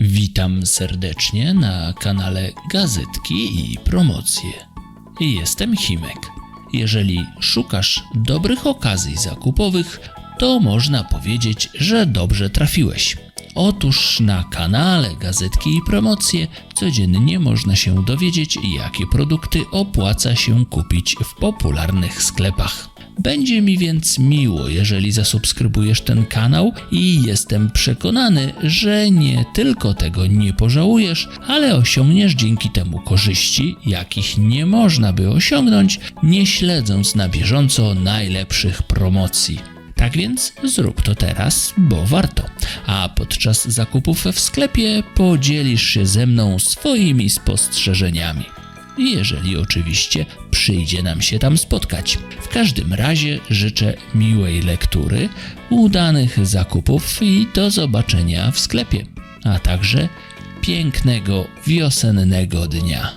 Witam serdecznie na kanale Gazetki i Promocje. Jestem Himek. Jeżeli szukasz dobrych okazji zakupowych, to można powiedzieć, że dobrze trafiłeś. Otóż na kanale Gazetki i Promocje codziennie można się dowiedzieć, jakie produkty opłaca się kupić w popularnych sklepach. Będzie mi więc miło, jeżeli zasubskrybujesz ten kanał i jestem przekonany, że nie tylko tego nie pożałujesz, ale osiągniesz dzięki temu korzyści, jakich nie można by osiągnąć, nie śledząc na bieżąco najlepszych promocji. Tak więc zrób to teraz, bo warto. A podczas zakupów w sklepie podzielisz się ze mną swoimi spostrzeżeniami. Jeżeli oczywiście przyjdzie nam się tam spotkać. W każdym razie życzę miłej lektury, udanych zakupów i do zobaczenia w sklepie, a także pięknego wiosennego dnia.